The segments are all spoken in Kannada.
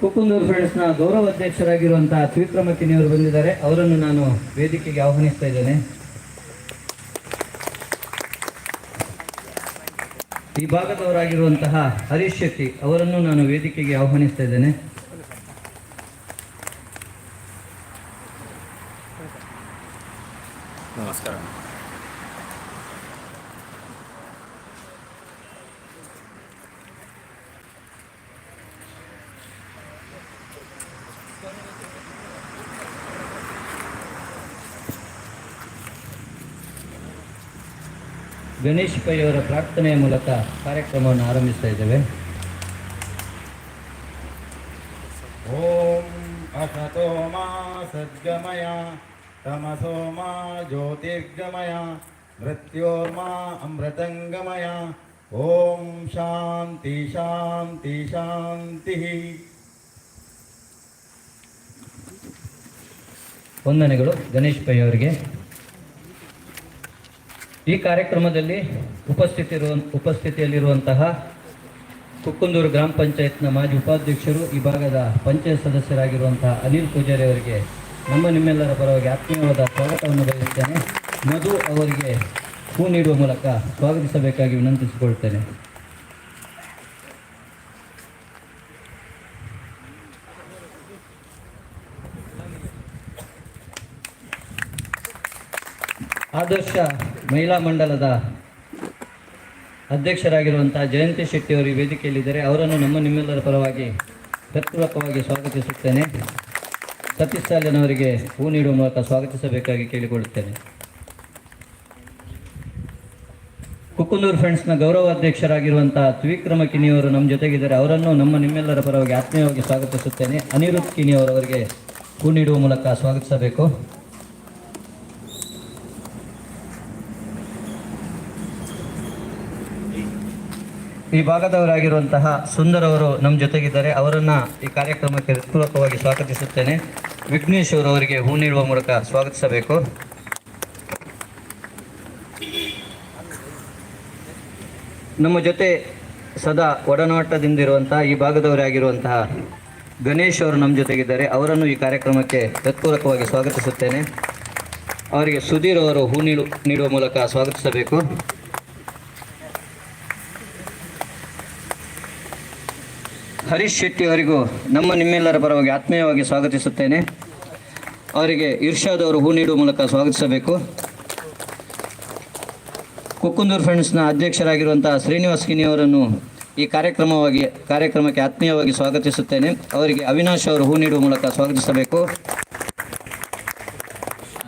ಕುಕ್ಕುಂದೂರು ಫ್ರೆಂಡ್ಸ್ನ ಗೌರವ ಅಧ್ಯಕ್ಷರಾಗಿರುವಂತಹ ತ್ರಿವಿಕ್ರಮ ಬಂದಿದ್ದಾರೆ. ಅವರನ್ನು ನಾನು ವೇದಿಕೆಗೆ ಆಹ್ವಾನಿಸ್ತಾ ಇದ್ದೇನೆ. ಈ ಭಾಗದವರಾಗಿರುವಂತಹ ಹರೀಶ್ ಶೆಟ್ಟಿ ಅವರನ್ನು ನಾನು ವೇದಿಕೆಗೆ ಆಹ್ವಾನಿಸ್ತಾ ಇದ್ದೇನೆ. ನಮಸ್ಕಾರ. ಗಣೇಶ್ ಪೈಯವರ ಪ್ರಾರ್ಥನೆಯ ಮೂಲಕ ಕಾರ್ಯಕ್ರಮವನ್ನು ಆರಂಭಿಸ್ತಾ ಇದ್ದೇವೆ. ಓಂ ಅಸತೋ ಮಾ ಸದ್ಗಮಯ ತಮಸೋ ಮಾ ಜ್ಯೋತಿರ್ಗಮಯ ಮೃತ್ಯೋರ್ಮಾ ಅಮೃತಂಗಮಯ. ಓಂ ಶಾಂತಿ ಶಾಂತಿ ಶಾಂತಿ. ವಂದನೆಗಳು ಗಣೇಶ್ ಪೈ ಅವರಿಗೆ ಈ ಕಾರ್ಯಕ್ರಮದಲ್ಲಿ ಉಪಸ್ಥಿತಿರುವ ಉಪಸ್ಥಿತಿಯಲ್ಲಿರುವಂತಹ ಕುಕ್ಕುಂದೂರು ಗ್ರಾಮ ಪಂಚಾಯತ್ನ ಮಾಜಿ ಉಪಾಧ್ಯಕ್ಷರು, ಈ ಭಾಗದ ಪಂಚಾಯತ್ ಸದಸ್ಯರಾಗಿರುವಂತಹ ಅನಿಲ್ ಪೂಜಾರಿ ಅವರಿಗೆ ನಮ್ಮ ನಿಮ್ಮೆಲ್ಲರ ಪರವಾಗಿ ಆತ್ಮೀಯವಾದ ಸ್ವಾಗತವನ್ನು ಬಯಸುತ್ತೇನೆ. ಮಧು ಅವರಿಗೆ ಹೂ ನೀಡುವ ಮೂಲಕ ಸ್ವಾಗತಿಸಬೇಕಾಗಿ ವಿನಂತಿಸಿಕೊಳ್ತೇನೆ. ಆದರ್ಶ ಮಹಿಳಾ ಮಂಡಲದ ಅಧ್ಯಕ್ಷರಾಗಿರುವಂಥ ಜಯಂತಿ ಶೆಟ್ಟಿ ಅವರು ಈ ವೇದಿಕೆಯಲ್ಲಿದ್ದಾರೆ. ಅವರನ್ನು ನಮ್ಮ ನಿಮ್ಮೆಲ್ಲರ ಪರವಾಗಿ ಹೃತ್ಪೂರ್ವಕವಾಗಿ ಸ್ವಾಗತಿಸುತ್ತೇನೆ. ಸತೀಶ್ ಸಾಲಿನ್ ಅವರಿಗೆ ಹೂ ನೀಡುವ ಮೂಲಕ ಸ್ವಾಗತಿಸಬೇಕಾಗಿ ಕೇಳಿಕೊಳ್ಳುತ್ತೇನೆ. ಕುಕ್ಕುಂದೂರು ಫ್ರೆಂಡ್ಸ್ನ ಗೌರವ ಅಧ್ಯಕ್ಷರಾಗಿರುವಂತಹ ತ್ರಿವಿಕ್ರಮ ಕಿನಿಯವರು ನಮ್ಮ ಜೊತೆಗಿದ್ದಾರೆ. ಅವರನ್ನು ನಮ್ಮ ನಿಮ್ಮೆಲ್ಲರ ಪರವಾಗಿ ಆತ್ಮೀಯವಾಗಿ ಸ್ವಾಗತಿಸುತ್ತೇನೆ. ಅನಿರುದ್ಧ್ ಕಿನಿಯವರವರಿಗೆ ಹೂ ನೀಡುವ ಮೂಲಕ ಸ್ವಾಗತಿಸಬೇಕು. ಈ ಭಾಗದವರಾಗಿರುವಂತಹ ಸುಂದರ್ ಅವರು ನಮ್ಮ ಜೊತೆಗಿದ್ದಾರೆ. ಅವರನ್ನು ಈ ಕಾರ್ಯಕ್ರಮಕ್ಕೆ ಹೃತ್ಪೂರ್ವಕವಾಗಿ ಸ್ವಾಗತಿಸುತ್ತೇನೆ. ವಿಘ್ನೇಶ್ ಅವರು ಅವರಿಗೆ ಹೂ ನೀಡುವ ಮೂಲಕ ಸ್ವಾಗತಿಸಬೇಕು. ನಮ್ಮ ಜೊತೆ ಸದಾ ಒಡನಾಟದಿಂದಿರುವಂತಹ ಈ ಭಾಗದವರಾಗಿರುವಂತಹ ಗಣೇಶ್ ಅವರು ನಮ್ಮ ಜೊತೆಗಿದ್ದಾರೆ. ಅವರನ್ನು ಈ ಕಾರ್ಯಕ್ರಮಕ್ಕೆ ಹೃತ್ಪೂರ್ವಕವಾಗಿ ಸ್ವಾಗತಿಸುತ್ತೇನೆ. ಅವರಿಗೆ ಸುಧೀರ್ ಅವರು ಹೂ ನೀಡು, ನೀಡುವ ಮೂಲಕ ಸ್ವಾಗತಿಸಬೇಕು. ಹರೀಶ್ ಶೆಟ್ಟಿ ಅವರಿಗೂ ನಮ್ಮ ನಿಮ್ಮೆಲ್ಲರ ಪರವಾಗಿ ಆತ್ಮೀಯವಾಗಿ ಸ್ವಾಗತಿಸುತ್ತೇನೆ. ಅವರಿಗೆ ಇರ್ಷಾದ್ ಅವರು ಹೂ ನೀಡುವ ಮೂಲಕ ಸ್ವಾಗತಿಸಬೇಕು. ಕುಕ್ಕುಂದೂರು ಫ್ರೆಂಡ್ಸ್ನ ಅಧ್ಯಕ್ಷರಾಗಿರುವಂತಹ ಶ್ರೀನಿವಾಸ್ ಕಿನಿ ಅವರನ್ನು ಈ ಕಾರ್ಯಕ್ರಮವಾಗಿ, ಕಾರ್ಯಕ್ರಮಕ್ಕೆ ಆತ್ಮೀಯವಾಗಿ ಸ್ವಾಗತಿಸುತ್ತೇನೆ. ಅವರಿಗೆ ಅವಿನಾಶ್ ಅವರು ಹೂ ನೀಡುವ ಮೂಲಕ ಸ್ವಾಗತಿಸಬೇಕು.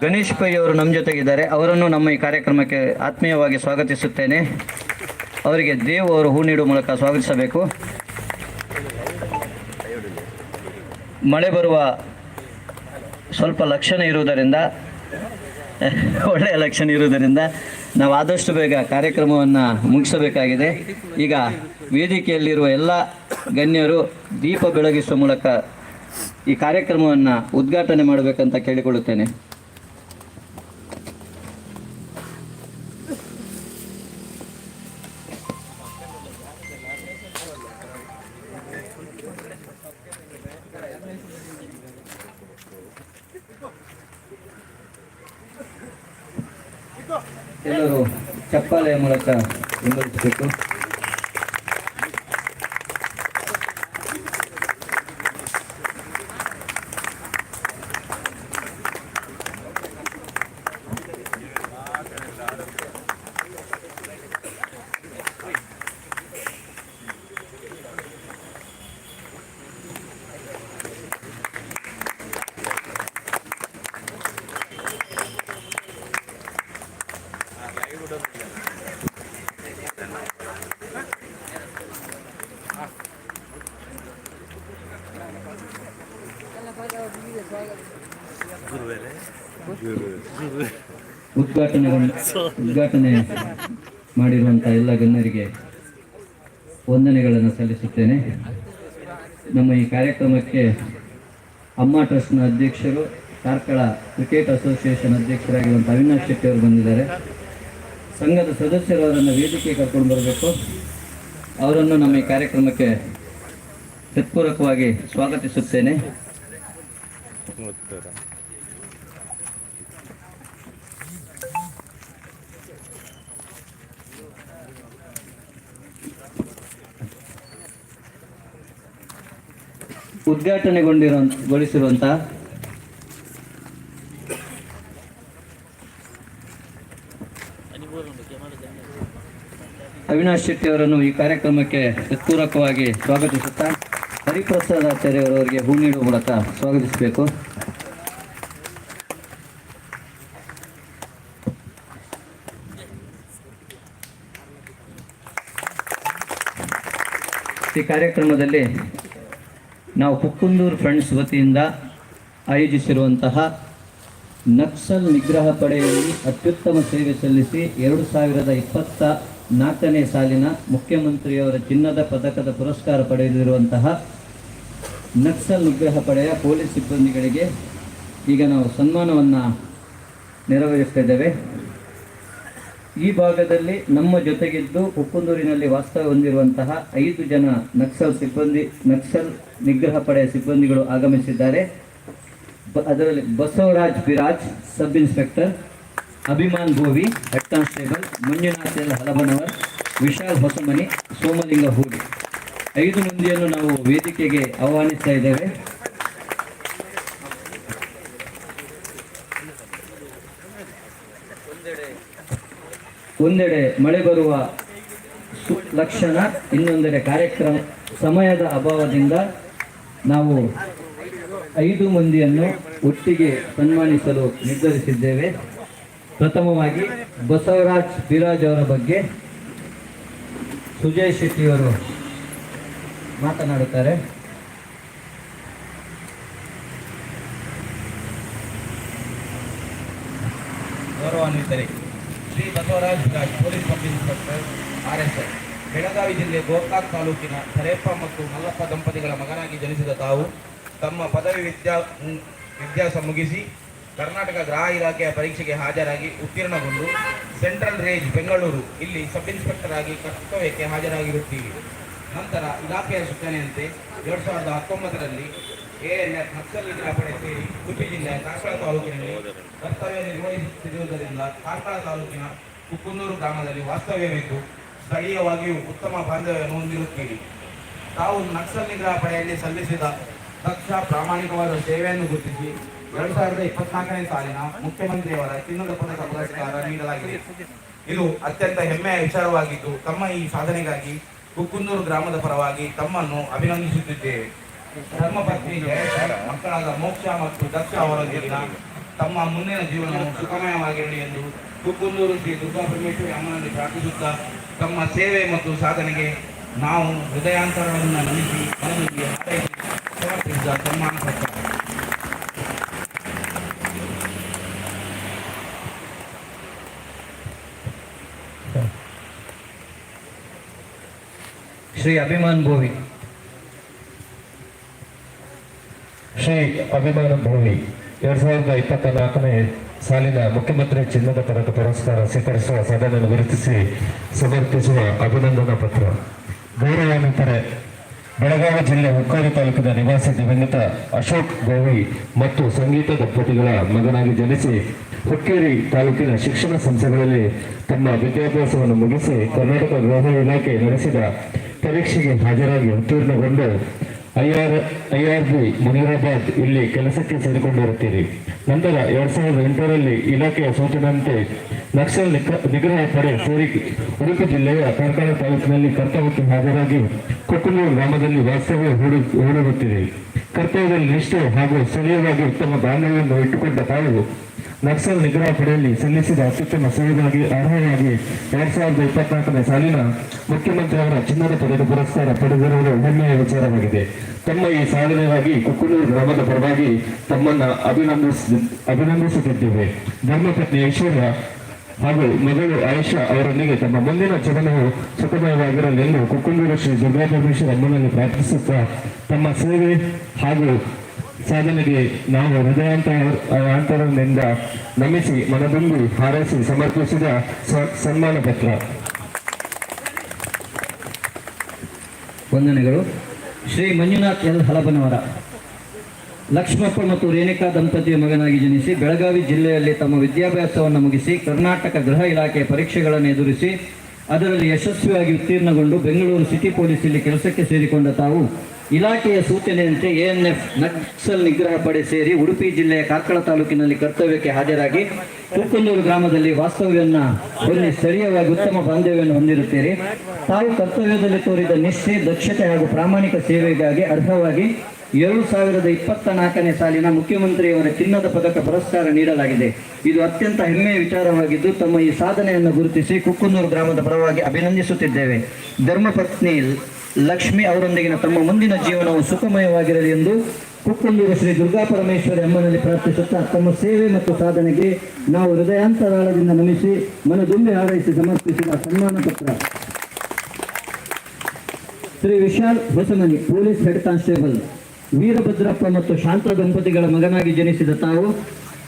ಗಣೇಶ್ ಪೈ ಅವರು ನಮ್ಮ ಜೊತೆಗಿದ್ದಾರೆ. ಅವರನ್ನು ನಮ್ಮ ಈ ಕಾರ್ಯಕ್ರಮಕ್ಕೆ ಆತ್ಮೀಯವಾಗಿ ಸ್ವಾಗತಿಸುತ್ತೇನೆ. ಅವರಿಗೆ ದೇವ್ ಅವರು ಹೂ ನೀಡುವ ಮೂಲಕ ಸ್ವಾಗತಿಸಬೇಕು. ಮಳೆ ಬರುವ ಸ್ವಲ್ಪ ಲಕ್ಷಣ ಇರುವುದರಿಂದ ಒಳ್ಳೆಯ ಲಕ್ಷಣ ಇರುವುದರಿಂದ ನಾವು ಆದಷ್ಟು ಬೇಗ ಕಾರ್ಯಕ್ರಮವನ್ನು ಮುಗಿಸಬೇಕಾಗಿದೆ. ಈಗ ವೇದಿಕೆಯಲ್ಲಿರುವ ಎಲ್ಲ ಗಣ್ಯರು ದೀಪ ಬೆಳಗಿಸುವ ಮೂಲಕ ಈ ಕಾರ್ಯಕ್ರಮವನ್ನು ಉದ್ಘಾಟನೆ ಮಾಡಬೇಕಂತ ಕೇಳಿಕೊಳ್ಳುತ್ತೇನೆ. ಎಲ್ಲರೂ ಚಪ್ಪಾಳೆಯ ಮೂಲಕ ಬೆಂಬಲಿಸಬೇಕು ಉದ್ಘಾಟನೆ ಉದ್ಘಾಟನೆ ಮಾಡಿರುವಂಥ ಎಲ್ಲ ಗಣ್ಯರಿಗೆ ವಂದನೆಗಳನ್ನು ಸಲ್ಲಿಸುತ್ತೇನೆ. ನಮ್ಮ ಈ ಕಾರ್ಯಕ್ರಮಕ್ಕೆ ಅಮ್ಮ ಟ್ರಸ್ಟ್ನ ಅಧ್ಯಕ್ಷರು, ಕಾರ್ಕಳ ಕ್ರಿಕೆಟ್ ಅಸೋಸಿಯೇಷನ್ ಅಧ್ಯಕ್ಷರಾಗಿರುವಂಥ ಅವಿನಾಶ್ ಶೆಟ್ಟಿ ಅವರು ಬಂದಿದ್ದಾರೆ. ಸಂಘದ ಸದಸ್ಯರು ಅವರನ್ನು ವೇದಿಕೆ ಕರ್ಕೊಂಡು ಬರಬೇಕು. ಅವರನ್ನು ನಮ್ಮ ಈ ಕಾರ್ಯಕ್ರಮಕ್ಕೆ ಹೃತ್ಪೂರ್ವಕವಾಗಿ ಸ್ವಾಗತಿಸುತ್ತೇನೆ. ಉದ್ಘಾಟನೆಗೊಂಡಿರೋ ಗೊಳಿಸಿರುವಂಥ ಅವಿನಾಶ್ ಶೆಟ್ಟಿ ಅವರನ್ನು ಈ ಕಾರ್ಯಕ್ರಮಕ್ಕೆ ಹೃತ್ಪೂರ್ವಕವಾಗಿ ಸ್ವಾಗತಿಸುತ್ತಾ ಹರಿಪ್ರಸಾದ್ ಆಚಾರ್ಯವರವರಿಗೆ ಹೂ ನೀಡುವ ಮೂಲಕ ಸ್ವಾಗತಿಸಬೇಕು. ಈ ಕಾರ್ಯಕ್ರಮದಲ್ಲಿ ನಾವು ಕುಕ್ಕುಂದೂರು ಫ್ರೆಂಡ್ಸ್ ವತಿಯಿಂದ ಆಯೋಜಿಸಿರುವಂತಹ ನಕ್ಸಲ್ ನಿಗ್ರಹ ಪಡೆಯಲ್ಲಿ ಅತ್ಯುತ್ತಮ ಸೇವೆ ಸಲ್ಲಿಸಿ ಎರಡು ಸಾವಿರದ ಇಪ್ಪತ್ತ ನಾಲ್ಕನೇ ಸಾಲಿನ ಮುಖ್ಯಮಂತ್ರಿಯವರ ಚಿನ್ನದ ಪದಕದ ಪುರಸ್ಕಾರ ಪಡೆದಿರುವಂತಹ ನಕ್ಸಲ್ ನಿಗ್ರಹ ಪಡೆಯ ಪೊಲೀಸ್ ಸಿಬ್ಬಂದಿಗಳಿಗೆ ಈಗ ನಾವು ಸನ್ಮಾನವನ್ನು ನೆರವೇರಿಸ್ತಿದ್ದೇವೆ. ಈ ಭಾಗದಲ್ಲಿ ನಮ್ಮ ಜೊತೆಗಿದ್ದು ಉಪ್ಪುಂದೂರಿನಲ್ಲಿ ವಾಸ್ತವ್ಯ ಹೊಂದಿರುವಂತಹ ಐದು ಜನ ನಕ್ಸಲ್ ಸಿಬ್ಬಂದಿ, ನಕ್ಸಲ್ ನಿಗ್ರಹ ಪಡೆಯ ಸಿಬ್ಬಂದಿಗಳು ಆಗಮಿಸಿದ್ದಾರೆ. ಅದರಲ್ಲಿ Basavaraj Biraj, sub inspector. Abhiman ಗೋವಿ head constable Manjunath L Halabanavar, Vishal Hosamani, Somalinga Hudi. ಐದು ಮಂದಿಯನ್ನು ನಾವು ವೇದಿಕೆಗೆ ಆಹ್ವಾನಿಸ್ತಾ ಇದ್ದೇವೆ. ಒಂದೆಡೆ ಮಳೆ ಬರುವ ಲಕ್ಷಣ, ಇನ್ನೊಂದೆಡೆ ಕಾರ್ಯಕ್ರಮ, ಸಮಯದ ಅಭಾವದಿಂದ ನಾವು ಐದು ಮಂದಿಯನ್ನು ಒಟ್ಟಿಗೆ ಸನ್ಮಾನಿಸಲು ನಿರ್ಧರಿಸಿದ್ದೇವೆ. ಪ್ರಥಮವಾಗಿ ಬಸವರಾಜ್ ಬಿರಾಜ್ ಅವರ ಬಗ್ಗೆ ಸುಜಯ್ ಶೆಟ್ಟಿಯವರು ಮಾತನಾಡುತ್ತಾರೆ. ಗೌರವಾನ್ವಿತರೆ, Shri Basavaraj Biraj police sub inspector R S S Belagavi ಜಿಲ್ಲೆ ಗೋಕಾಕ್ ತಾಲೂಕಿನ ಸರೇಪ್ಪ ಮತ್ತು ಮಲ್ಲಪ್ಪ ದಂಪತಿಗಳ ಮಗನಾಗಿ ಜನಿಸಿದ ತಾವು ತಮ್ಮ ಪದವಿ ವಿದ್ಯಾ, ವಿದ್ಯಾಸ ಮುಗಿಸಿ ಕರ್ನಾಟಕ ಗೃಹ ಇಲಾಖೆಯ ಪರೀಕ್ಷೆಗೆ ಹಾಜರಾಗಿ ಉತ್ತೀರ್ಣಗೊಂಡು ಸೆಂಟ್ರಲ್ ರೇಂಜ್ ಬೆಂಗಳೂರು ಇಲ್ಲಿ ಸಬ್ ಇನ್ಸ್ಪೆಕ್ಟರ್ ಆಗಿ ಕರ್ತವ್ಯಕ್ಕೆ ಹಾಜರಾಗಿರುತ್ತೀವಿ. ನಂತರ ಇಲಾಖೆಯ ಸೂಚನೆಯಂತೆ ಎರಡು ಸಾವಿರದ ಹತ್ತೊಂಬತ್ತರಲ್ಲಿ ಎಎನ್ಎಫ್ ನಕ್ಸಲ್ ನಿಗ್ರಹ ಪಡೆ ಸೇರಿ ಉಡುಪಿ ಜಿಲ್ಲೆಯ ಕಾರ್ಕಳ ತಾಲೂಕಿನಲ್ಲಿ ಕರ್ತವ್ಯ ನಿರ್ವಹಿಸುತ್ತಿರುವುದರಿಂದ ಕಾರ್ಕಳ ತಾಲೂಕಿನ ಕುಕ್ಕುನ್ನೂರು ಗ್ರಾಮದಲ್ಲಿ ವಾಸ್ತವ್ಯವಿದ್ದು ಸ್ಥಳೀಯವಾಗಿಯೂ ಉತ್ತಮ ಬಾಂಧವ್ಯವನ್ನು ಹೊಂದಿರುತ್ತೀರಿ ತಾವು ನಕ್ಸಲ್ ನಿಗ್ರಹ ಪಡೆಯಲ್ಲಿ ಸಲ್ಲಿಸಿದ ದಕ್ಷ ಪ್ರಾಮಾಣಿಕವಾದ ಸೇವೆಯನ್ನು ಗುರುತಿಸಿ ಎರಡು ಸಾವಿರದ ಇಪ್ಪತ್ನಾಲ್ಕನೇ ಸಾಲಿನ ಮುಖ್ಯಮಂತ್ರಿಯವರ ಚಿನ್ನದ ಪದಕ ಪುರಸ್ಕಾರ ನೀಡಲಾಗಿದೆ. ಇದು ಅತ್ಯಂತ ಹೆಮ್ಮೆಯ ವಿಚಾರವಾಗಿದ್ದು, ತಮ್ಮ ಈ ಸಾಧನೆಗಾಗಿ ಕುಕ್ಕುಂದೂರು ಗ್ರಾಮದ ಪರವಾಗಿ ತಮ್ಮನ್ನು ಅಭಿನಂದಿಸುತ್ತಿದ್ದೇವೆ. ಧರ್ಮ ಪತ್ನಿ ಮಕ್ಕಳಾದ ಮೋಕ್ಷ ಮತ್ತು ದಕ್ಷ ಅವರೊಂದಿಗಿನ ತಮ್ಮ ಮುಂದಿನ ಜೀವನವು ಸುಖಮಯವಾಗಿರಲಿ ಎಂದು ಕುಕ್ಕುಂದೂರು ಶ್ರೀ ದುರ್ಗಾ ಪರಮೇಶ್ವರಿ ಅಮ್ಮನಲ್ಲಿ ಪ್ರಾರ್ಥಿಸುತ್ತಾ, ತಮ್ಮ ಸೇವೆ ಮತ್ತು ಸಾಧನೆಗೆ ನಾವು ಹೃದಯಾಂತರವನ್ನು ನಮಿಸಿ ಮನದಲ್ಲಿ ಹಾರೈಸಿ ಸಮರ್ಪಿಸಿದ ಶ್ರೀ ಅಭಿಮಾನ್ ಭೋವಿ ಶ್ರೀ ಅಭಿಮಾನ ಭೋವಿ ಎರಡ್ ಸಾವಿರದ ಇಪ್ಪತ್ತ ನಾಲ್ಕನೇ ಸಾಲಿನ ಮುಖ್ಯಮಂತ್ರಿ ಚಿನ್ನದ ಪದಕ ಪುರಸ್ಕಾರ ಸ್ವೀಕರಿಸುವ ಸದನವನ್ನು ಗುರುತಿಸಿ ಸಮರ್ಪಿಸುವ ಅಭಿನಂದನಾ ಪತ್ರ. ಗೌರವಾನ್ವಿತರೆ ಬೆಳಗಾವಿ ಜಿಲ್ಲೆ ಹುಕ್ಕಾರಿ ತಾಲೂಕಿನ ನಿವಾಸಿ ದಿವಂಗತ ಅಶೋಕ್ ಗೋವಿ ಮತ್ತು ಸಂಗೀತ ದಂಪತಿಗಳ ಮಗನಾಗಿ ಜನಿಸಿ ಹುಕ್ಕೇರಿ ತಾಲೂಕಿನ ಶಿಕ್ಷಣ ಸಂಸ್ಥೆಗಳಲ್ಲಿ ತಮ್ಮ ವಿದ್ಯಾಭ್ಯಾಸವನ್ನು ಮುಗಿಸಿ ಕರ್ನಾಟಕ ಗೃಹ ಇಲಾಖೆ ನಡೆಸಿದ ಪರೀಕ್ಷೆಗೆ ಹಾಜರಾಗಿ ಉತ್ತೀರ್ಣಗೊಂಡು ಐಆರ್ ಐಆರ್ ಬಿ ಮುನಿರಾಬಾದ್ ಇಲ್ಲಿ ಕೆಲಸಕ್ಕೆ ಸೇರಿಕೊಂಡಿರುತ್ತೀರಿ. ನಂತರ ಎರಡ್ ಸಾವಿರದ ಎಂಟರಲ್ಲಿ ಇಲಾಖೆಯ ಸೂಚನೆಯಂತೆ ನಕ್ಸಲ್ ನಿಗ್ರ- ನಿಗ್ರಹ ಪಡೆ ಸೇರಿ ಉಡುಪಿ ಜಿಲ್ಲೆಯ ಕಾರ್ಕಳ ತಾಲೂಕಿನಲ್ಲಿ ಕರ್ತವ್ಯಕ್ಕೆ ಹಾಜರಾಗಿ ಕೊಕ್ಕನೂರು ಗ್ರಾಮದಲ್ಲಿ ವಾಸ್ತವ್ಯ ಹೂಡಿ ಹೂಡಿರುತ್ತೀರಿ ಕರ್ತವ್ಯದಲ್ಲಿ ನಿಷ್ಠೆ ಹಾಗೂ ಸ್ಥಳೀಯವಾಗಿ ಉತ್ತಮ ಬಾಂಧವ್ಯವನ್ನು ಇಟ್ಟುಕೊಂಡ ತಾವು ನಕ್ಸಲ್ ನಿಗ್ರಹ ಪಡೆಯಲ್ಲಿ ಸಲ್ಲಿಸಿದ ಅತ್ಯುತ್ತಮ ಸೇವೆಗಾಗಿ ಅರ್ಹರಾಗಿ ಎರಡ್ ಸಾವಿರದ ಇಪ್ಪತ್ನಾಲ್ಕನೇ ಸಾಲಿನ ಮುಖ್ಯಮಂತ್ರಿಯವರ ಚಿನ್ನದ ಪದಕ ಪುರಸ್ಕಾರ ಪಡೆದಿರುವುದು ಹೆಮ್ಮೆಯ ವಿಚಾರವಾಗಿದೆ. ತಮ್ಮ ಈ ಸಾಧನೆಗಾಗಿ ಕುಕ್ಕನೂರು ಗ್ರಾಮದ ಪರವಾಗಿ ತಮ್ಮನ್ನ ಅಭಿನಂದಿಸ, ಅಭಿನಂದಿಸುತ್ತಿದ್ದೇವೆ. ಧರ್ಮಪತ್ನಿ ಐಶ್ವರ್ಯ ಹಾಗೂ ಮಗಳು ಆಯಿಷಾ ಅವರೊಂದಿಗೆ ತಮ್ಮ ಮುಂದಿನ ಜೀವನವು ಸುಖಮಯವಾಗಿರಲೆಂದು ಕುಕ್ಕುಂದೂರು ಶ್ರೀ ದುರ್ಗಾಪರಮೇಶ್ವರ ಅಮ್ಮನಲ್ಲಿ ಪ್ರಾರ್ಥಿಸುತ್ತಾ ತಮ್ಮ ಸೇವೆ ಹಾಗೂ ಸಾಧನೆಗೆ ನಾವು ಹೃದಯಾಂತರದಿಂದ ನಮಿಸಿ ಮನದುಂಬಿ ಹಾರೈಸಿ ಸಮರ್ಪಿಸಿದ ಸನ್ಮಾನ ಪತ್ರ. ವಂದನೆಗಳು. ಶ್ರೀ ಮಂಜುನಾಥ್ ಎಲ್ ಹಲಬನವರ. ಲಕ್ಷ್ಮಪ್ಪ ಮತ್ತು ರೇಣುಕಾ ದಂಪತಿಯ ಮಗನಾಗಿ ಜನಿಸಿ ಬೆಳಗಾವಿ ಜಿಲ್ಲೆಯಲ್ಲಿ ತಮ್ಮ ವಿದ್ಯಾಭ್ಯಾಸವನ್ನು ಮುಗಿಸಿ ಕರ್ನಾಟಕ ಗೃಹ ಇಲಾಖೆಯ ಪರೀಕ್ಷೆಗಳನ್ನು ಎದುರಿಸಿ, ಅದರಲ್ಲಿ ಯಶಸ್ವಿಯಾಗಿ ಉತ್ತೀರ್ಣಗೊಂಡು ಬೆಂಗಳೂರು ಸಿಟಿ ಪೊಲೀಸಲ್ಲಿ ಕೆಲಸಕ್ಕೆ ಸೇರಿಕೊಂಡ ತಾವು ಇಲಾಖೆಯ ಸೂಚನೆಯಂತೆ ಎಎನ್ಎಫ್ ನಕ್ಸಲ್ ನಿಗ್ರಹ ಪಡೆ ಸೇರಿ ಉಡುಪಿ ಜಿಲ್ಲೆಯ ಕಾರ್ಕಳ ತಾಲೂಕಿನಲ್ಲಿ ಕರ್ತವ್ಯಕ್ಕೆ ಹಾಜರಾಗಿ ಕುಕ್ಕಂದೂರು ಗ್ರಾಮದಲ್ಲಿ ವಾಸ್ತವ್ಯವನ್ನ ಹೊಂದಿ ಸ್ಥಳೀಯವಾಗಿ ಉತ್ತಮ ಬಾಂಧವ್ಯವನ್ನು ಹೊಂದಿರುತ್ತೀರಿ. ತಾವು ಕರ್ತವ್ಯದಲ್ಲಿ ತೋರಿದ ನಿಷ್ಠೆ, ದಕ್ಷತೆ ಹಾಗೂ ಪ್ರಾಮಾಣಿಕ ಸೇವೆಗಾಗಿ ಅರ್ಹವಾಗಿ ಎರಡು ಸಾವಿರದ ಇಪ್ಪತ್ತ ನಾಲ್ಕನೇ ಸಾಲಿನ ಮುಖ್ಯಮಂತ್ರಿಯವರ ಚಿನ್ನದ ಪದಕ ಪುರಸ್ಕಾರ ನೀಡಲಾಗಿದೆ. ಇದು ಅತ್ಯಂತ ಹೆಮ್ಮೆಯ ವಿಚಾರವಾಗಿದ್ದು, ತಮ್ಮ ಈ ಸಾಧನೆಯನ್ನು ಗುರುತಿಸಿ ಕುಕ್ಕುನೂರು ಗ್ರಾಮದ ಪರವಾಗಿ ಅಭಿನಂದಿಸುತ್ತಿದ್ದೇವೆ. ಧರ್ಮಪತ್ನಿ ಲಕ್ಷ್ಮಿ ಅವರೊಂದಿಗಿನ ತಮ್ಮ ಮುಂದಿನ ಜೀವನವು ಸುಖಮಯವಾಗಿರಲಿ ಎಂದು ಕುಕ್ಕಲ್ಲಿರುವ ಶ್ರೀ ದುರ್ಗಾ ಪರಮೇಶ್ವರಿ ಅಮ್ಮನಲ್ಲಿ ಪ್ರಾರ್ಥಿಸುತ್ತಾ ತಮ್ಮ ಸೇವೆ ಮತ್ತು ಸಾಧನೆಗೆ ನಾವು ಹೃದಯಾಂತರಾಳದಿಂದ ನಮಿಸಿ ಮನದುಂಬೆ ಹಾರೈಸಿ ಸಮರ್ಪಿಸಿದ ಸನ್ಮಾನ ಪತ್ರ. Shri Vishal Hosamani, police head constable, Veerabhadrappa ಮತ್ತು ಶಾಂತ ದಂಪತಿಗಳ ಮಗನಾಗಿ ಜನಿಸಿದ ತಾವು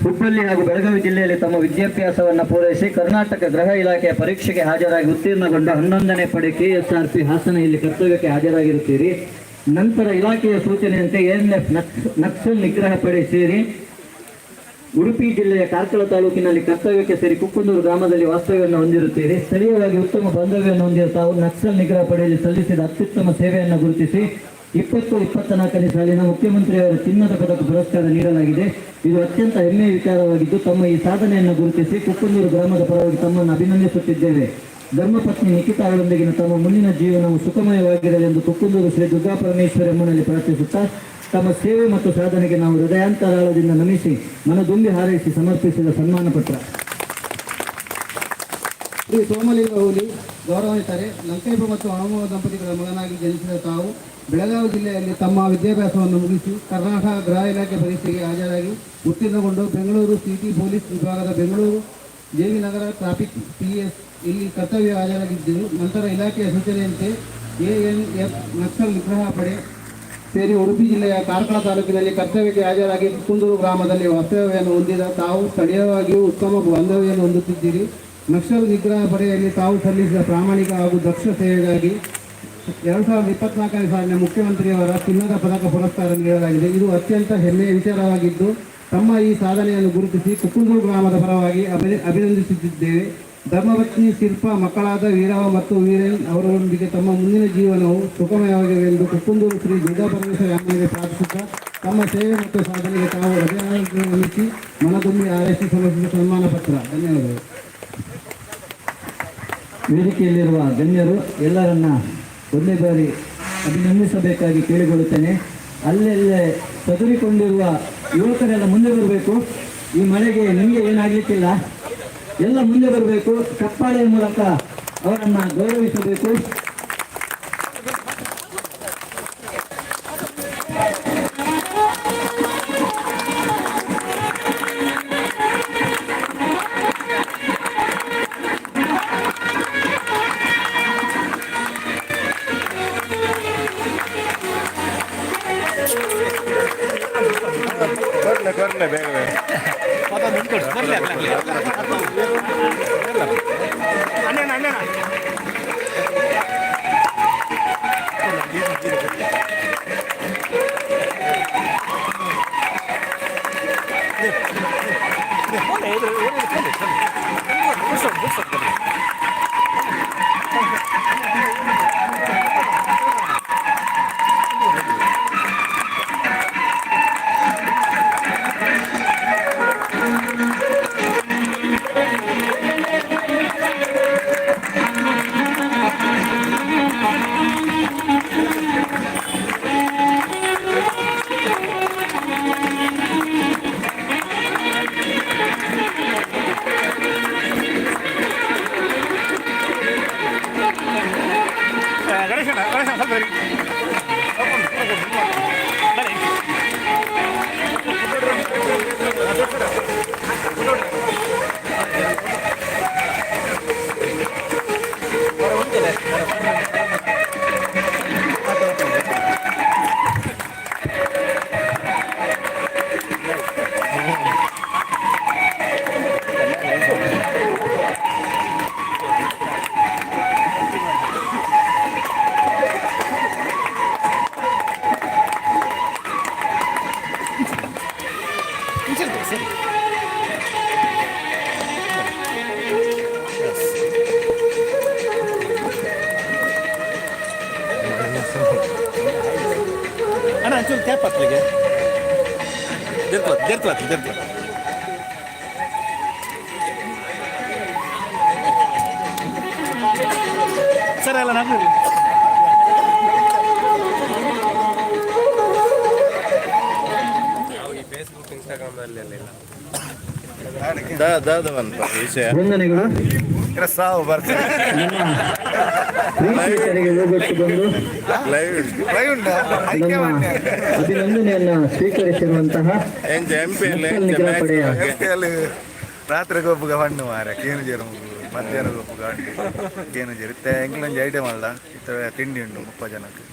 ಹುಬ್ಬಳ್ಳಿ ಹಾಗೂ ಬೆಳಗಾವಿ ಜಿಲ್ಲೆಯಲ್ಲಿ ತಮ್ಮ ವಿದ್ಯಾಭ್ಯಾಸವನ್ನು ಪೂರೈಸಿ ಕರ್ನಾಟಕ ಗೃಹ ಇಲಾಖೆಯ ಪರೀಕ್ಷೆಗೆ ಹಾಜರಾಗಿ ಉತ್ತೀರ್ಣಗೊಂಡ ಹನ್ನೊಂದನೇ ಪಡೆ K S R P Hassan ಇಲ್ಲಿ ಕರ್ತವ್ಯಕ್ಕೆ ಹಾಜರಾಗಿರುತ್ತೀರಿ. ನಂತರ ಇಲಾಖೆಯ ಸೂಚನೆಯಂತೆ ಎಎನ್ಎಫ್ ನಕ್ಸಲ್ ನಿಗ್ರಹ ಪಡೆ ಸೇರಿ ಉಡುಪಿ ಜಿಲ್ಲೆಯ ಕಾರ್ಕಳ ತಾಲೂಕಿನಲ್ಲಿ ಕರ್ತವ್ಯಕ್ಕೆ ಸೇರಿ ಕುಕ್ಕುಂದೂರು ಗ್ರಾಮದಲ್ಲಿ ವಾಸ್ತವ್ಯವನ್ನು ಹೊಂದಿರುತ್ತೀರಿ. ಸ್ಥಳೀಯವಾಗಿ ಉತ್ತಮ ಬಾಂಧವ್ಯವನ್ನು ಹೊಂದಿರುವ ತಾವು ನಕ್ಸಲ್ ನಿಗ್ರಹ ಪಡೆಯಲ್ಲಿ ಸಲ್ಲಿಸಿದ ಅತ್ಯುತ್ತಮ ಸೇವೆಯನ್ನು ಗುರುತಿಸಿ ಇಪ್ಪತ್ತು ಇಪ್ಪತ್ತ ನಾಲ್ಕನೇ ಸಾಲಿನ ಮುಖ್ಯಮಂತ್ರಿಯವರ ಚಿನ್ನದ ಪದಕ ಪುರಸ್ಕಾರ ನೀಡಲಾಗಿದೆ. ಇದು ಅತ್ಯಂತ ಹೆಮ್ಮೆಯ ವಿಚಾರವಾಗಿದ್ದು, ತಮ್ಮ ಈ ಸಾಧನೆಯನ್ನು ಗುರುತಿಸಿ ಕುಕ್ಕುಂದೂರು ಗ್ರಾಮದ ಪರವಾಗಿ ತಮ್ಮನ್ನು ಅಭಿನಂದಿಸುತ್ತಿದ್ದೇವೆ. ಧರ್ಮಪತ್ನಿ ನಿಖಿತಾ ಅವರೊಂದಿಗಿನ ತಮ್ಮ ಮುಂದಿನ ಜೀವನವು ಸುಖಮಯವಾಗಿರಲಿ ಎಂದು ಕುಕ್ಕುಂದೂರು ಶ್ರೀ ದುರ್ಗಾ ಪರಮೇಶ್ವರ ಅಮ್ಮನಲ್ಲಿ ಪ್ರಾರ್ಥಿಸುತ್ತಾ, ತಮ್ಮ ಸೇವೆ ಮತ್ತು ಸಾಧನೆಗೆ ನಾವು ಹೃದಯಾಂತರಾಳದಿಂದ ನಮಿಸಿ ಮನದುಂಬಿ ಹಾರೈಸಿ ಸಮರ್ಪಿಸಿದ ಸನ್ಮಾನ ಪತ್ರ. ಶ್ರೀ ಸೋಮಲಿಂಗ ಹೋಲಿ ಗೌರವಾನ್ವಿತರೆ ಲಂಕೇಪ ಮತ್ತು ಹನುಮ ದಂಪತಿಗಳ ಮಗನಾಗಿ ಜನಿಸಿದ ತಾವು ಬೆಳಗಾವಿ ಜಿಲ್ಲೆಯಲ್ಲಿ ತಮ್ಮ ವಿದ್ಯಾಭ್ಯಾಸವನ್ನು ಮುಗಿಸಿ ಕರ್ನಾಟಕ ಗೃಹ ಇಲಾಖೆ ಪರೀಕ್ಷೆಗೆ ಹಾಜರಾಗಿ ಉತ್ತೀರ್ಣಗೊಂಡು ಬೆಂಗಳೂರು ಸಿಟಿ ಪೊಲೀಸ್ ವಿಭಾಗದ Bengaluru JV Nagar traffic P S ಇಲ್ಲಿ ಕರ್ತವ್ಯ ಹಾಜರಾಗಿದ್ದರು ನಂತರ ಇಲಾಖೆಯ ಸೂಚನೆಯಂತೆ ಎಎನ್ಎಫ್ ನಕ್ಸಲ್ ನಿಗ್ರಹ ಪಡೆ ಸೇರಿ ಉಡುಪಿ ಜಿಲ್ಲೆಯ ಕಾರ್ಕಳ ತಾಲೂಕಿನಲ್ಲಿ ಕರ್ತವ್ಯಕ್ಕೆ ಹಾಜರಾಗಿ ಕುಂದೂರು ಗ್ರಾಮದಲ್ಲಿ ವಾಸ್ತವ್ಯವನ್ನು ಹೊಂದಿದ ತಾವು ಸ್ಥಳೀಯವಾಗಿಯೂ ಉತ್ತಮ ಬಾಂಧವ್ಯವನ್ನು ಹೊಂದುತ್ತಿದ್ದೀರಿ. ನಕ್ಸಲ್ ನಿಗ್ರಹ ಪಡೆಯಲ್ಲಿ ತಾವು ಸಲ್ಲಿಸಿದ ಪ್ರಾಮಾಣಿಕ ಹಾಗೂ ದಕ್ಷ ಸೇವೆಗಾಗಿ ಎರಡು ಸಾವಿರದ ಇಪ್ಪತ್ನಾಲ್ಕನೇ ಸಾಲಿನ ಮುಖ್ಯಮಂತ್ರಿಯವರ ಚಿನ್ನದ ಪದಕ ಪುರಸ್ಕಾರ ನೀಡಲಾಗಿದೆ. ಇದು ಅತ್ಯಂತ ಹೆಮ್ಮೆಯ ವಿಚಾರವಾಗಿದ್ದು, ತಮ್ಮ ಈ ಸಾಧನೆಯನ್ನು ಗುರುತಿಸಿ ಕುಕ್ಕುಂದೂರು ಗ್ರಾಮದ ಪರವಾಗಿ ಅಭಿ ಅಭಿನಂದಿಸುತ್ತಿದ್ದೇವೆ. ಧರ್ಮಪತ್ನಿ ಶಿಲ್ಪ, ಮಕ್ಕಳಾದ ವೀರವ ಮತ್ತು ವೀರೇನ್ ಅವರೊಂದಿಗೆ ತಮ್ಮ ಮುಂದಿನ ಜೀವನವು ಸುಖಮಯವಾಗಿದೆ ಎಂದು ಕುಕ್ಕುಂದೂರು ಶ್ರೀ ದುರ್ಗಾ ಪರಮೇಶ್ವರಿ ಅಮ್ಮನಿಗೆ ಪ್ರಾರ್ಥಿಸುತ್ತಾ ತಮ್ಮ ಸೇವೆ ಮತ್ತು ಸಾಧನೆಗೆ ತಾವು ಅಭಿನಂದಿಸಿ ಮನದುಂಬಿ ಆರೈಸಿ ಸಲ್ಲಿಸಿದ ಸನ್ಮಾನ ಪತ್ರ. ಧನ್ಯವಾದಗಳು. ವೇದಿಕೆಯಲ್ಲಿರುವ ಗಣ್ಯರು ಎಲ್ಲರನ್ನ ಒಂದೇ ಬಾರಿ ಅಭಿನಂದಿಸಬೇಕಾಗಿ ಕೇಳಿಕೊಳ್ಳುತ್ತೇನೆ. ಅಲ್ಲೆಲ್ಲೇ ಚದುರಿಕೊಂಡಿರುವ ಯುವಕರೆಲ್ಲ ಮುಂದೆ ಬರಬೇಕು. ಈ ಮಳೆಗೆ ನಿಮಗೆ ಏನಾಗಲಿಕ್ಕಿಲ್ಲ. ಎಲ್ಲ ಮುಂದೆ ಬರಬೇಕು. ಕಪ್ಪಾಳೆಯ ಮೂಲಕ ಅವರನ್ನು ಗೌರವಿಸಬೇಕು. ಸರ್ ಎಲ್ಲ ನಾನು ಸಾವು ಬರ್ತದೆ ಅಭಿನಂದನೆಯನ್ನ ಸ್ವೀಕರಿಸಿರುವಂತಹ ರಾತ್ರಿ ಗೊಬ್ಬಗ ಹಣ್ಣು ಮಾರ. ಏನು ಜೇರು ಮಧ್ಯಾಹ್ನ ಏನು ಜೇರು. ಎಂಕ್ಲಂಜಿ ಐಟಮ್ ಅಲ್ಲ ಇತ್ತ ತಿಂಡಿ ಉಂಟು ಮುಪ್ಪ ಜನಕ್ಕೆ.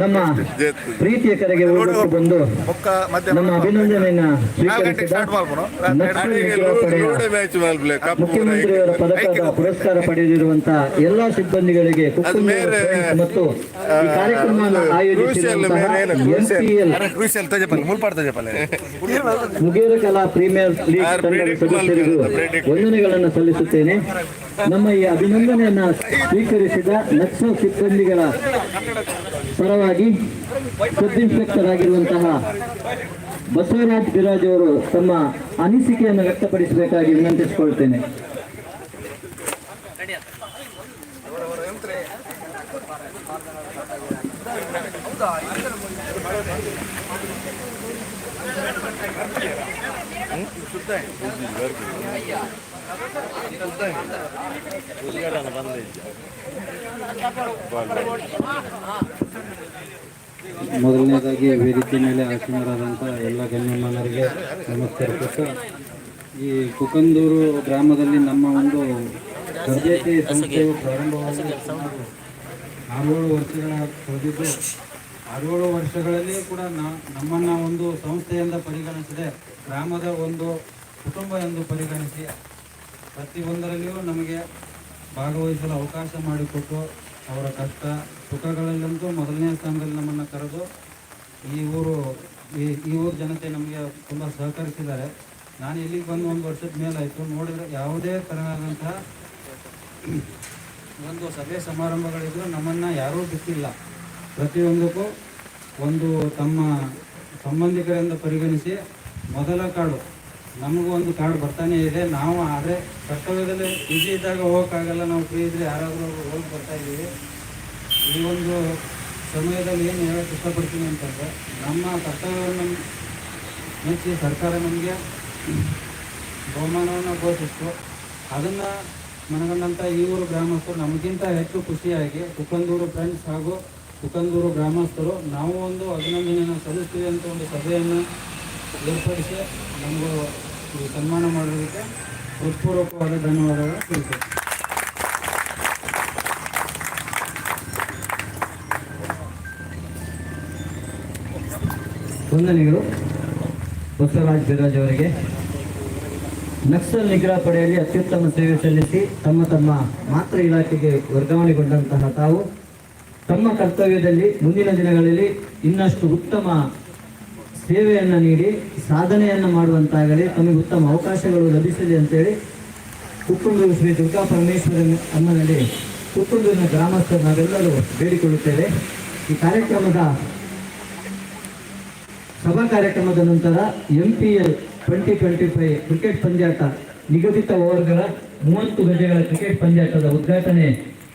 ನಮ್ಮ ಪ್ರೀತಿಯ ಕರೆಗೆ ಬಂದು ನಮ್ಮ ಅಭಿನಂದನೆಯನ್ನ ಮುಖ್ಯಮಂತ್ರಿಯವರ ಪದಕದ ಪುರಸ್ಕಾರ ಪಡೆದಿರುವಂತ ಎಲ್ಲಾ ಸಿಬ್ಬಂದಿಗಳಿಗೆ ಮತ್ತು ಈ ಕಾರ್ಯಕ್ರಮವನ್ನು ಆಯೋಜಿಸಿರುವಂತಹ ಮುಗೇರ ಕಲಾ ಪ್ರೀಮಿಯರ್ ಲೀಗ್ ತಂಡದ ಸದಸ್ಯರಿಗೂ ವಂದನೆಗಳನ್ನು ಸಲ್ಲಿಸುತ್ತೇನೆ. ನಮ್ಮ ಈ ಅಭಿನಂದನೆಯನ್ನು ಸ್ವೀಕರಿಸಿದ ನಕ್ಸಲ್ ಸಿಬ್ಬಂದಿಗಳ ಪರವಾಗಿ ಸಬ್ ಇನ್ಸ್ಪೆಕ್ಟರ್ ಆಗಿರುವಂತಹ ಬಸವರಾಜ್ ಬಿರಾಜ್ ಅವರು ತಮ್ಮ ಅನಿಸಿಕೆಯನ್ನು ವ್ಯಕ್ತಪಡಿಸಬೇಕಾಗಿ ವಿನಂತಿಸಿಕೊಳ್ತೇನೆ. ಮೊದಲನೇದಾಗಿ ವೇದಿಕೆ ಮೇಲೆ ಆಸೀನರಾದಂಥ ಎಲ್ಲ ಗಣ್ಯಮಾನರಿಗೆ ನಮಸ್ಕರಿಸುತ್ತಾ ಈ ಕುಕಂದೂರು ಗ್ರಾಮದಲ್ಲಿ ನಮ್ಮ ಒಂದು ತರಬೇತಿ ಸಂಸ್ಥೆಯು ಪ್ರಾರಂಭವಾಗಿ ಆರೋಳು ವರ್ಷಗಳ ಕಳೆದಿದ್ದು ಆರೇಳು ವರ್ಷಗಳಲ್ಲಿ ಕೂಡ ನಮ್ಮನ್ನು ಒಂದು ಸಂಸ್ಥೆಯಿಂದ ಪರಿಗಣಿಸದೆ, ಗ್ರಾಮದ ಒಂದು ಕುಟುಂಬ ಎಂದು ಪರಿಗಣಿಸಿ ಪ್ರತಿಯೊಂದರಲ್ಲಿಯೂ ನಮಗೆ ಭಾಗವಹಿಸಲು ಅವಕಾಶ ಮಾಡಿಕೊಟ್ಟು ಅವರ ಕಷ್ಟ ಸುಖಗಳಲ್ಲಂತೂ ಮೊದಲನೇ ಸ್ಥಾನದಲ್ಲಿ ನಮ್ಮನ್ನು ಕರೆದು ಈ ಊರು, ಈ ಈ ಊರು ಜನತೆ ನಮಗೆ ತುಂಬ ಸಹಕರಿಸಿದ್ದಾರೆ. ನಾನು ಇಲ್ಲಿಗೆ ಬಂದು ಒಂದು ವರ್ಷದ ಮೇಲಾಯಿತು ನೋಡಿದರೆ ಯಾವುದೇ ತರಹದಂತಹ ಒಂದು ಸಭೆ ಸಮಾರಂಭಗಳಿದ್ರು ನಮ್ಮನ್ನು ಯಾರೂ ಬಿಟ್ಟಿಲ್ಲ. ಪ್ರತಿಯೊಂದಕ್ಕೂ ಒಂದು ತಮ್ಮ ಸಂಬಂಧಿಕರಿಂದ ಪರಿಗಣಿಸಿ ಮೊದಲ ಕಾರ್ಡು ನಮಗೂ ಒಂದು ಕಾರ್ಡ್ ಬರ್ತಾನೆ ಇದೆ. ನಾವು ಆದರೆ ಕರ್ತವ್ಯದಲ್ಲಿ ಬಿಸಿ ಇದ್ದಾಗ ಹೋಗೋಕ್ಕಾಗಲ್ಲ. ನಾವು ಫ್ರೀ ಇದ್ರೆ ಯಾರಾದರೂ ಹೋಗಿ ಬರ್ತಾ ಇದ್ದೀವಿ. ಈ ಒಂದು ಸಮಯದಲ್ಲಿ ಏನು ಹೇಳಕ್ಕೆ ಇಷ್ಟಪಡ್ತೀನಿ ಅಂತಂದರೆ, ನಮ್ಮ ಕರ್ತವ್ಯವನ್ನು ಮೆಚ್ಚಿ ಸರ್ಕಾರ ನಮಗೆ ಬಹುಮಾನವನ್ನು ಘೋಷಿಸ್ತು. ಅದನ್ನು ಮನಗಂಡಂಥ ಈ ಊರು ಗ್ರಾಮಸ್ಥರು ನಮಗಿಂತ ಹೆಚ್ಚು ಖುಷಿಯಾಗಿ ಕುಕ್ಕಂದೂರು ಫ್ರೆಂಡ್ಸ್ ಹಾಗೂ ಕುಕ್ಕಂದೂರು ಗ್ರಾಮಸ್ಥರು ನಾವು ಒಂದು ಅಭಿನಂದನೆಯನ್ನು ಸಲ್ಲಿಸ್ತೀವಿ ಅಂತ ಒಂದು ಸಭೆಯನ್ನು ಏರ್ಪಡಿಸಿ ನಮಗೂ ಈ ಸನ್ಮಾನ ಮಾಡೋದಕ್ಕೆ ಹೃತ್ಪೂರ್ವಕವಾದ ಧನ್ಯವಾದಗಳು ತಿಳಿಸುತ್ತೇನೆ ವಂದನೆಗಳು. ಬಸವರಾಜ್ ಬಿರಾಜ್ ಅವರಿಗೆ. ನಕ್ಸಲ್ ನಿಗ್ರಹ ಪಡೆಯಲ್ಲಿ ಅತ್ಯುತ್ತಮ ಸೇವೆ ಸಲ್ಲಿಸಿ ತಮ್ಮ ತಮ್ಮ ಮಾತೃ ಇಲಾಖೆಗೆ ವರ್ಗಾವಣೆಗೊಂಡಂತಹ ತಾವು ತಮ್ಮ ಕರ್ತವ್ಯದಲ್ಲಿ ಮುಂದಿನ ದಿನಗಳಲ್ಲಿ ಇನ್ನಷ್ಟು ಉತ್ತಮ ಸೇವೆಯನ್ನು ನೀಡಿ, ಸಾಧನೆಯನ್ನು ಮಾಡುವಂತಾಗಲಿ, ತಮಗೆ ಉತ್ತಮ ಅವಕಾಶಗಳು ಲಭಿಸಲಿ ಅಂತೇಳಿ ಕುಕ್ಕುಂದೂರು ಶ್ರೀ ದುರ್ಗಾ ಪರಮೇಶ್ವರನ ಅಮ್ಮನಲ್ಲಿ ಕುಕ್ಕುಂದೂರಿನ ಗ್ರಾಮಸ್ಥರು ನಾವೆಲ್ಲರೂ ಬೇಡಿಕೊಳ್ಳುತ್ತೇವೆ. ಈ ಕಾರ್ಯಕ್ರಮದ ಸಭಾ ಕಾರ್ಯಕ್ರಮದ ನಂತರ M P L twenty twenty five cricket ಪಂದ್ಯಾಟ ನಿಗದಿತ ಓವರ್ಗಳ ಮೂವತ್ತು ಗಜಗಳ ಕ್ರಿಕೆಟ್ ಪಂದ್ಯಾಟದ ಉದ್ಘಾಟನೆ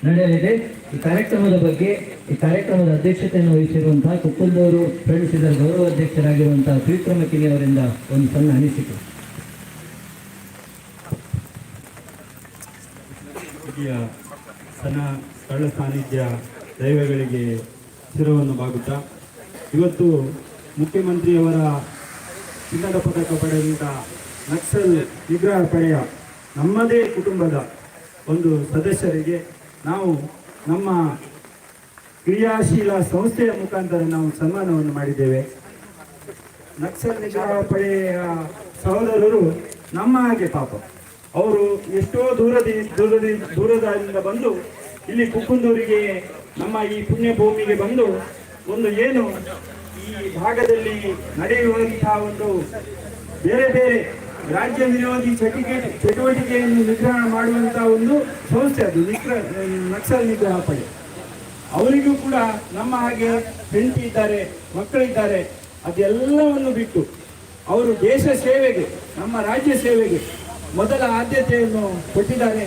ನಡೆಯಲಿದೆ. ಈ ಕಾರ್ಯಕ್ರಮದ ಬಗ್ಗೆ, ಈ ಕಾರ್ಯಕ್ರಮದ ಅಧ್ಯಕ್ಷತೆಯನ್ನು ವಹಿಸಿರುವಂತಹ ಕುಪ್ಪಂದೂರು ಫ್ರೆಂಡ್ಸ್ ಇದರ ಗೌರವ ಅಧ್ಯಕ್ಷರಾಗಿರುವಂತಹ ತ್ರಿವಿಕ್ರಮಕಿನಿ ಅವರಿಂದ ಒಂದು ಸಣ್ಣ ಅನಿಸಿಕೆ. ಸಣ್ಣ ಸ್ಥಳ ಸಾನ್ನಿಧ್ಯ ದೈವಗಳಿಗೆ ಶಿರವನ್ನು ಬಾಗುತ್ತಾ. ಇವತ್ತು ಮುಖ್ಯಮಂತ್ರಿಯವರ ಚಿನ್ನದ ಪದಕ ಪಡೆದಂಥ ನಕ್ಸಲ್ ನಿಗ್ರಹ ಪಡೆಯ ನಮ್ಮದೇ ಕುಟುಂಬದ ಒಂದು ಸದಸ್ಯರಿಗೆ ನಾವು ನಮ್ಮ ಕ್ರಿಯಾಶೀಲ ಸಂಸ್ಥೆಯ ಮುಖಾಂತರ ನಾವು ಸನ್ಮಾನವನ್ನು ಮಾಡಿದ್ದೇವೆ. ನಕ್ಸಲ್ ನಿಗ್ರಹ ಪಡೆಯ ಸಹೋದರರು ನಮ್ಮ ಹಾಗೆ ಪಾಪ. ಅವರು ಎಷ್ಟೋ ದೂರದಿಂದ ದೂರದಿ, ದೂರದಿಂದ ಬಂದು ಇಲ್ಲಿ ಕುಕ್ಕುಂದೂರಿಗೆ ನಮ್ಮ ಈ ಪುಣ್ಯ ಭೂಮಿಗೆ ಬಂದು ಒಂದು ಏನು ಈ ಭಾಗದಲ್ಲಿ ನಡೆಯುವಂತಹ ಒಂದು ಬೇರೆ ಬೇರೆ ರಾಜ್ಯ ವಿರೋಧಿ ಚಟಿಕೆ ಚಟುವಟಿಕೆಯನ್ನು ನಿಗ್ರಹ ಮಾಡುವಂತಹ ಒಂದು ಸಂಸ್ಥೆ ಅದು ನಿಗ್ರಹ ನಕ್ಸಲ್ ನಿಗ್ರಹ ಪಡೆ. ಅವರಿಗೂ ಕೂಡ ನಮ್ಮ ಹಾಗೆ ಹೆಂಡತಿ ಇದ್ದಾರೆ, ಮಕ್ಕಳಿದ್ದಾರೆ, ಅದೆಲ್ಲವನ್ನು ಬಿಟ್ಟು ಅವರು ದೇಶ ಸೇವೆಗೆ, ನಮ್ಮ ರಾಜ್ಯ ಸೇವೆಗೆ ಮೊದಲ ಆದ್ಯತೆಯನ್ನು ಕೊಟ್ಟಿದ್ದಾರೆ.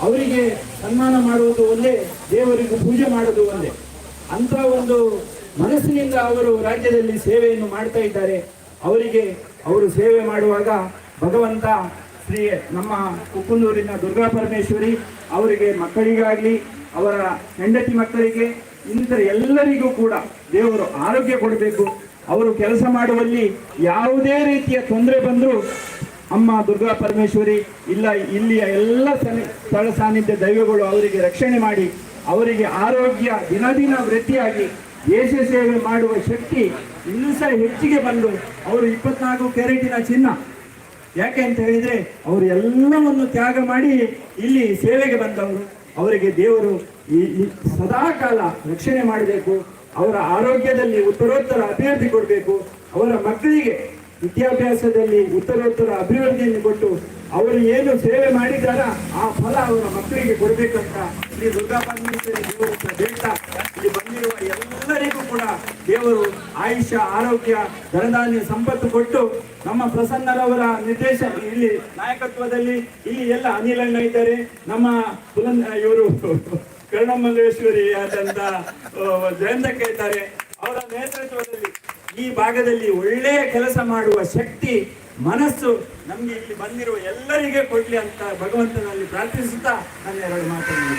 ಅವರಿಗೆ ಸನ್ಮಾನ ಮಾಡುವುದು ಒಂದೇ, ದೇವರಿಗೂ ಪೂಜೆ ಮಾಡುವುದು ಒಂದೇ. ಅಂತ ಒಂದು ಮನಸ್ಸಿನಿಂದ ಅವರು ರಾಜ್ಯದಲ್ಲಿ ಸೇವೆಯನ್ನು ಮಾಡ್ತಾ ಇದ್ದಾರೆ. ಅವರಿಗೆ ಅವರು ಸೇವೆ ಮಾಡುವಾಗ ಭಗವಂತ ಶ್ರೀ ನಮ್ಮ ಕುಕ್ಕುಂದೂರಿನ ದುರ್ಗಾ ಪರಮೇಶ್ವರಿ ಅವರಿಗೆ ಮಕ್ಕಳಿಗಾಗಲಿ, ಅವರ ಹೆಂಡತಿ ಮಕ್ಕಳಿಗೆ ಇಂಥ ಎಲ್ಲರಿಗೂ ಕೂಡ ದೇವರು ಆರೋಗ್ಯ ಕೊಡಬೇಕು. ಅವರು ಕೆಲಸ ಮಾಡುವಲ್ಲಿ ಯಾವುದೇ ರೀತಿಯ ತೊಂದರೆ ಬಂದರೂ ಅಮ್ಮ ದುರ್ಗಾ ಪರಮೇಶ್ವರಿ, ಇಲ್ಲ ಇಲ್ಲಿಯ ಎಲ್ಲ ಸ್ಥಳ ಸಾನ್ನಿಧ್ಯ ದೈವಗಳು ಅವರಿಗೆ ರಕ್ಷಣೆ ಮಾಡಿ, ಅವರಿಗೆ ಆರೋಗ್ಯ ದಿನದಿನ ವೃತ್ತಿಯಾಗಿ ದೇಶ ಸೇವೆ ಮಾಡುವ ಶಕ್ತಿ ಇನ್ನೂ ಸಹ ಹೆಚ್ಚಿಗೆ ಬಂದು, ಅವರು ಇಪ್ಪತ್ನಾಲ್ಕು ಕ್ಯಾರೆಟಿನ ಚಿನ್ನ ಯಾಕೆ ಅಂತ ಹೇಳಿದ್ರೆ ಅವರು ಎಲ್ಲವನ್ನು ತ್ಯಾಗ ಮಾಡಿ ಇಲ್ಲಿ ಸೇವೆಗೆ ಬಂದವರು. ಅವರಿಗೆ ದೇವರು ಈ ಸದಾ ಕಾಲ ರಕ್ಷಣೆ ಮಾಡಬೇಕು. ಅವರ ಆರೋಗ್ಯದಲ್ಲಿ ಉತ್ತರೋತ್ತರ ಅಭಿವೃದ್ಧಿ ಕೊಡಬೇಕು. ಅವರ ಮಕ್ಕಳಿಗೆ ವಿದ್ಯಾಭ್ಯಾಸದಲ್ಲಿ ಉತ್ತರೋತ್ತರ ಅಭಿವೃದ್ಧಿಯನ್ನು ಕೊಟ್ಟು ಅವರು ಏನು ಸೇವೆ ಮಾಡಿದಾರ ಆ ಫಲ ಅವರ ಮಕ್ಕಳಿಗೆ ಕೊಡಬೇಕಂತ ಇಲ್ಲಿ ದುರ್ಗಾ ಪರಮೇಶ್ವರಿ ದೇವರ ಬೇಟ ಇಲ್ಲಿ ಬಂದಿರುವ ಎಲ್ಲರಿಗೂ ಕೂಡ ದೇವರು ಆಯುಷ್ಯ ಆರೋಗ್ಯ, ಧನಧಾನ್ಯ ಸಂಪತ್ತು ಕೊಟ್ಟು ನಮ್ಮ ಪ್ರಸನ್ನರವರ ನಿರ್ದೇಶ ಇಲ್ಲಿ ನಾಯಕತ್ವದಲ್ಲಿ ಇಲ್ಲಿ ಎಲ್ಲ ಅನಿಲಣ್ಣ ಇದ್ದಾರೆ. ನಮ್ಮ ಪುಲನ್, ಇವರು ಕರ್ಣಮಲ್ಲೇಶ್ವರಿ ಆದಂತ ಜಯಂತಕ್ಕ ಇದ್ದಾರೆ. ಅವರ ನೇತೃತ್ವದಲ್ಲಿ ಈ ಭಾಗದಲ್ಲಿ ಒಳ್ಳೆಯ ಕೆಲಸ ಮಾಡುವ ಶಕ್ತಿ ಮನಸ್ಸು ನಮಗೆ ಇಲ್ಲಿ ಬಂದಿರುವ ಎಲ್ಲರಿಗೆ ಕೊಡಲಿ ಅಂತ ಭಗವಂತನಲ್ಲಿ ಪ್ರಾರ್ಥಿಸುತ್ತಾ ನನ್ನ ಎರಡು ಮಾತನ್ನು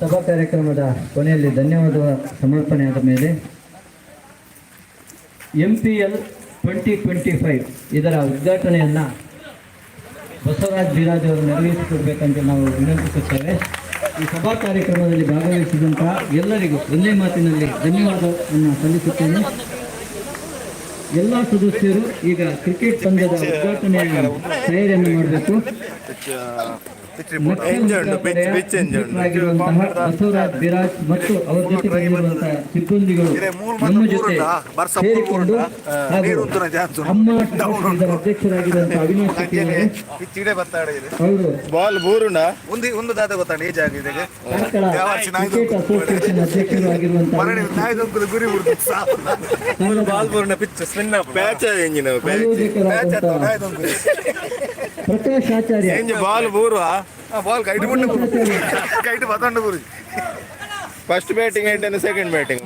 ಸಭಾ ಕಾರ್ಯಕ್ರಮದ ಕೊನೆಯಲ್ಲಿ ಧನ್ಯವಾದ ಸಮರ್ಪಣೆಯಾದ ಮೇಲೆ M P L twenty twenty five ಇದರ ಉದ್ಘಾಟನೆಯನ್ನು ಬಸವರಾಜ್ ಬಿರಾಜ್ ಅವರು ನೆರವೇರಿಸಿಕೊಡ್ಬೇಕಂತ ನಾವು ವಿನಂತಿಸುತ್ತೇವೆ. ಈ ಸಭಾ ಕಾರ್ಯಕ್ರಮದಲ್ಲಿ ಭಾಗವಹಿಸಿದಂತಹ ಎಲ್ಲರಿಗೂ ಒಂದೇ ಮಾತಿನಲ್ಲಿ ಧನ್ಯವಾದವನ್ನು ಸಲ್ಲಿಸುತ್ತೇನೆ. ಎಲ್ಲ ಸದಸ್ಯರು ಈಗ ಕ್ರಿಕೆಟ್ ಪಂದ್ಯದ ಉದ್ಘಾಟನೆಯ ತಯಾರಿಯನ್ನು ಮಾಡಬೇಕು. ಬಿರಾಜ್ ಮತ್ತು ಅವರ ಜೊತೆ ಬಂದಿರುವಂತಹ ಸಿಬ್ಬಂದಿಗಳು ನಮ್ಮ ಜೊತೆ ಸೇರಿಕೊಂಡು ಅಮ್ಮ ಅಧ್ಯಕ್ಷರಾಗಿರುವಂತಹ ಅವಿನಾಶ್ ಅವರು. ಬಾಲ್ ಬೂರುಂಡ ಒಂದು ಒಂದು ದಾದ ಗೊತ್ತಾಡ ಏಜ್ ಆಗಿದೆ ಕ್ರಿಕೆಟ್ ಅಸೋಸಿಯೇಷನ್ ಅಧ್ಯಕ್ಷರು ಆಗಿರುವಂತಹ ಗುರಿ ಬಾಲ್ ಬೂರುಂಡ ಪಿಚ್ ಸ್ಪಿನ್ ಪ್ಯಾಚ್ ಎಂಜಿನ ಪ್ಯಾಚ್ ఫస్ట్ బ్యాటింగ్ ఏంటంటే సెకండ్ బ్యాటింగ్.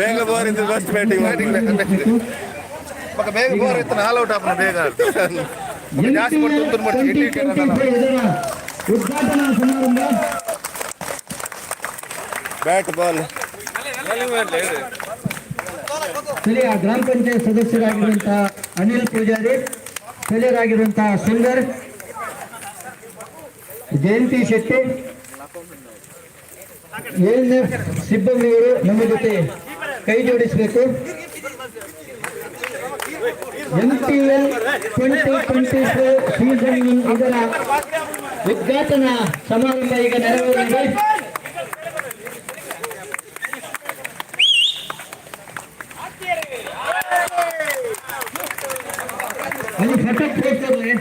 బేగ బోర్ ఇది ఫస్ట్ బ్యాటింగ్. బ్యాటింగ్ ఒక బేగ బోర్ ఇతను ఆల్ అప్పుడు బేగ. Bat ball. లేదు. ಆಪ್ನ ಬೇಗ ಜಾಸ್ತಿ ಕೊಟ್ಟು ತುಂತುರು ಮಾಡಿ ಇಡ್ಲಿ MPL 25 ಇದರ ಉದ್ಘಾಟನಾ ಸಮಾರಂಭ ಬ್ಯಾಟ್ ಬಾಲ್ ಸ್ಥಳೀಯ ಗ್ರಾಮ ಪಂಚಾಯತ್ ಸದಸ್ಯರಾಗಿರುವಂತಹ ಅನಿಲ್ ಪೂಜಾರಿ, ಸ್ಥಳೀಯರಾಗಿರುವಂತಹ ಸುಂದರ್, ಜಯಂತಿ ಶೆಟ್ಟಿ ಎಲ್ಎಫ್ ಸಿಬ್ಬಂದಿಯವರು ನಮ್ಮ ಜೊತೆ ಕೈ ಜೋಡಿಸಬೇಕು. M P L twenty twenty four season ಇದರ ಉದ್ಘಾಟನಾ ಸಮಾರಂಭ ಈಗ ನೆರವೇರಿದೆ. ಅಲ್ಲಿ ಫಟಕ್ ಹೋಗ್ತಿರ್ಲಿ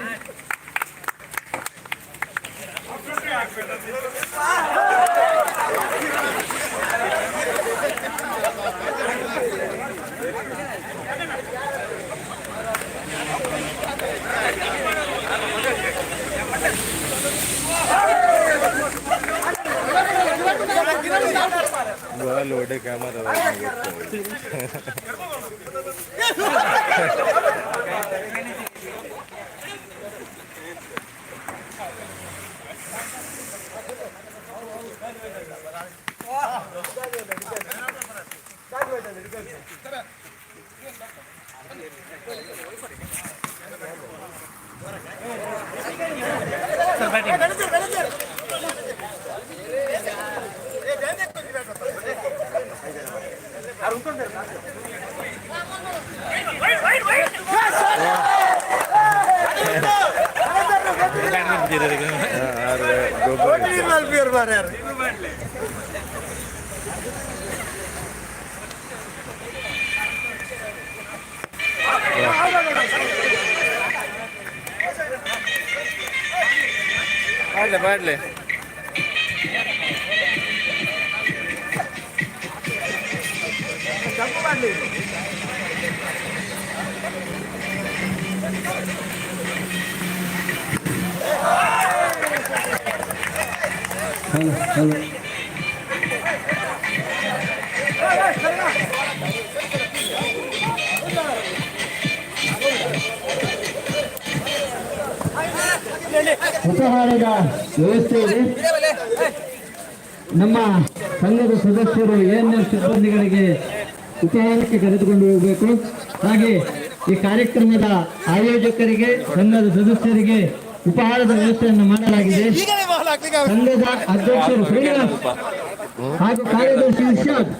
What you ಪಾಡ್ಲೆ ಪಾಡ್ಲೆ ಹಲೋ ಹಲೋ ಉಪಹಾರದ ವ್ಯವಸ್ಥೆ ಇದೆ ನಮ್ಮ ಸಂಘದ ಸದಸ್ಯರು ಎಎನ್ಎಲ್ ಸಿಬ್ಬಂದಿಗಳಿಗೆ ಉಪಹಾರಕ್ಕೆ ಕರೆದುಕೊಂಡು ಹೋಗಬೇಕು. ಹಾಗೆ ಈ ಕಾರ್ಯಕ್ರಮದ ಆಯೋಜಕರಿಗೆ ಸಂಘದ ಸದಸ್ಯರಿಗೆ ಉಪಹಾರದ ವ್ಯವಸ್ಥೆಯನ್ನು ಮಾಡಲಾಗಿದೆ. ಸಂಘದ ಅಧ್ಯಕ್ಷರು ಶ್ರೀನಿವಾಸ್ ಹಾಗೂ ಕಾರ್ಯದರ್ಶಿ ವಿಶ್ವನಾಥ್